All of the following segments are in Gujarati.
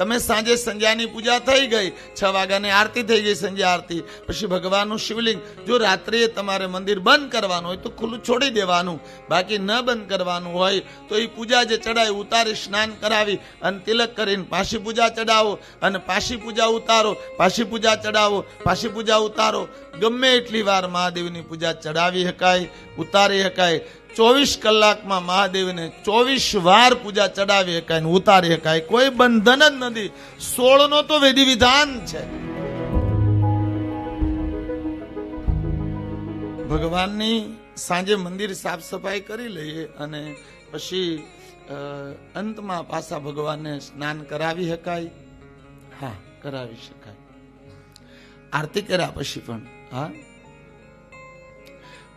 તમે સાંજે સંધ્યાની પૂજા થઈ ગઈ, છ વાગ્યાની આરતી થઈ ગઈ સંધ્યા આરતી. પછી ભગવાનનું શિવલિંગ, જો રાત્રે તમારે મંદિર બંધ કરવાનું હોય તો ખુલ્લું છોડી દેવાનું. બાકી ન બંધ કરવાનું હોય તો એ પૂજા જે ચડાવી ઉતારી સ્નાન કરાવી અને તિલક કરીને પાછી પૂજા ચડાવો અને પાછી પૂજા ઉતારો, પાછી પૂજા ચડાવો, પાછી પૂજા ઉતારો. ગમે એટલી વાર મહાદેવની પૂજા ચડાવી શકાય ઉતારી શકાય ચોવીસ કલાકમાં મહાદેવને ચોવીસ વાર પૂજા ચડાવી શકાય ઉતારી શકાય. કોઈ બંધન જ નથી. સોળનો તો વિધિ વિધાન છે. ભગવાનની સાંજે મંદિર સાફ સફાઈ કરી લઈએ અને પછી અંતમાં પાછા ભગવાનને સ્નાન કરાવી શકાય. હા, કરાવી શકાય. આરતી કર્યા પછી પણ, હા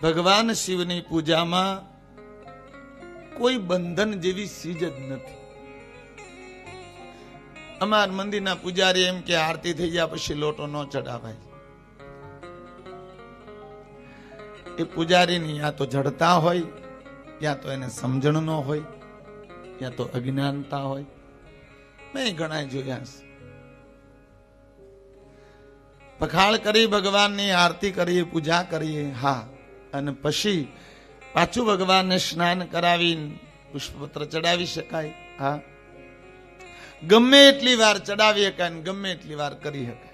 ભગવાન શિવની પૂજામાં કોઈ બંધન જેવી ચીજ જ નથી. અમાર મંદિરના પૂજારી એમ કે આરતી થઈ ગયા પછી લોટો ન ચડાવાય. એ પૂજારીની યા તો જડતા હોય, યા તો એને સમજણ ન હોય, યા તો અજ્ઞાનતા હોય. મેં ઘણા જોયા છે. પખાળ કરી ભગવાનની આરતી કરીએ, પૂજા કરીએ, હા અને પછી પાછું ભગવાનને સ્નાન કરાવી પુષ્પપત્ર ચડાવી શકાય. હા. ગમે એટલી વાર ચડાવી શકાય ગમે એટલી વાર કરી શકાય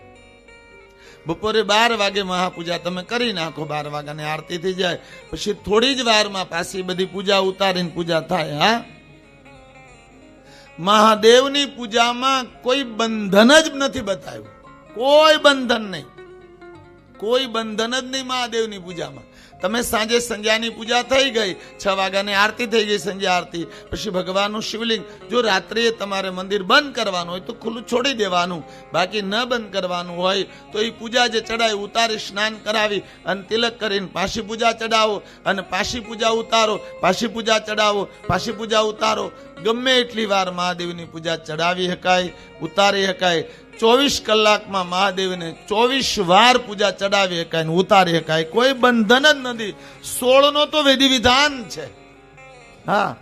બપોરે બાર વાગે મહાપૂજા તમે કરી નાખો બાર વાગ્યાની આરતી થઈ જાય. પછી થોડી જ વારમાં પાછી બધી પૂજા ઉતારીને પૂજા થાય, હા. મહાદેવની પૂજામાં કોઈ બંધન જ નથી બતાવ્યું. કોઈ બંધન નહીં. કોઈ બંધન જ નહીં મહાદેવની પૂજામાં. તમે સાંજે સંધ્યાની પૂજા થઈ ગઈ, છ વાગ્યાની આરતી થઈ ગઈ સંધ્યા આરતી. પછી ભગવાનનું શિવલિંગ, જો રાત્રે તમારે મંદિર બંધ કરવાનું હોય તો ખુલ્લું છોડી દેવાનું. બાકી ન બંધ કરવાનું હોય તો એ પૂજા જે ચડાવી ઉતારી સ્નાન કરાવી અને તિલક કરીને પાછી પૂજા ચડાવો અને પાછી પૂજા ઉતારો, પાછી પૂજા ચડાવો પાછી પૂજા ઉતારો. ગમે એટલી વાર મહાદેવની પૂજા ચડાવી શકાય ઉતારી શકાય ચોવીસ કલાકમાં મહાદેવને ચોવીસ વાર પૂજા ચડાવી શકાય ને ઉતારી શકાય. કોઈ બંધન જ નથી. સોળનો તો વિધિ વિધાન છે. હા.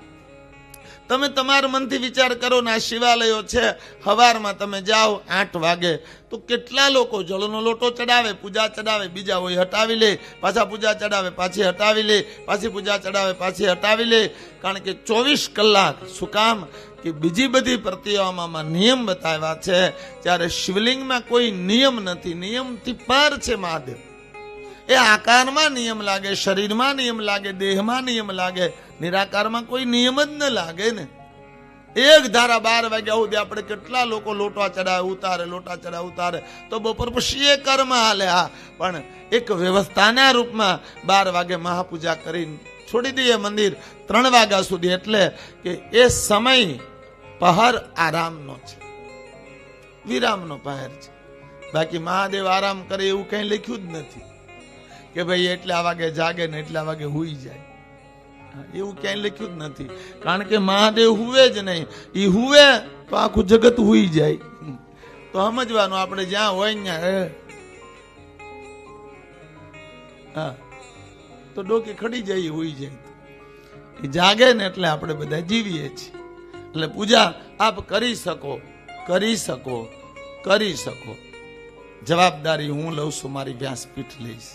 તમે તમારા મનથી વિચાર કરો ને આ શિવાલયો છે, હવારમાં તમે જાઓ આઠ વાગે. તો કેટલા લોકો જળનો લોટો ચડાવે? પૂજા ચડાવે, બીજા હોય હટાવી લે, પાછા પૂજા ચડાવે, પાછી હટાવી લે, પાછી પૂજા ચડાવે, પાછી હટાવી લે. કારણ કે ચોવીસ કલાક શું કામ? કે બીજી બધી પ્રતિઓમાં નિયમ બતાવ્યા છે. ત્યારે શિવલિંગમાં કોઈ નિયમ નથી, નિયમથી પાર છે મહાદેવ. એ આકારમાં નિયમ લાગે, શરીરમાં નિયમ લાગે, દેહમાં નિયમ લાગે. નિરાકારમાં કોઈ નિયમ જ ન લાગે ને. એક ધારા બાર વાગ્યા સુધી આપણે કેટલા લોકો લોટા ચડાવે, ઉતારે, લોટા ચડાવે, ઉતારે. તો બપોર પછી એ કર્મ હાલે, હા. પણ એક વ્યવસ્થાના રૂપમાં બાર વાગે મહાપૂજા કરીને છોડી દઈએ મંદિર. ત્રણ વાગ્યા સુધી એટલે કે એ સમય પહર આરામનો છે. વિરામનો પહર છે. બાકી મહાદેવ આરામ કરે એવું કઈ લખ્યું જ નથી. કે ભાઈ એટલા વાગે જાગે ને એટલા વાગે હુઈ જાય. એવું ક્યાંય લખ્યું જ નથી. કારણ કે મહાદેવ હુવે જ નહીં. એ હુવે તો આખું જગત હુઈ જાય. તો સમજવાનું, આપણે જ્યાં હોય ત્યાં. હા. તો ડોકી ખડી જાય હુઈ જાય. એ જાગે ને એટલે આપણે બધા જીવીએ છીએ. એટલે પૂજા આપ કરી શકો કરી શકો કરી શકો. જવાબદારી હું લઉં છું, મારી વ્યાસપીઠ લઈશ.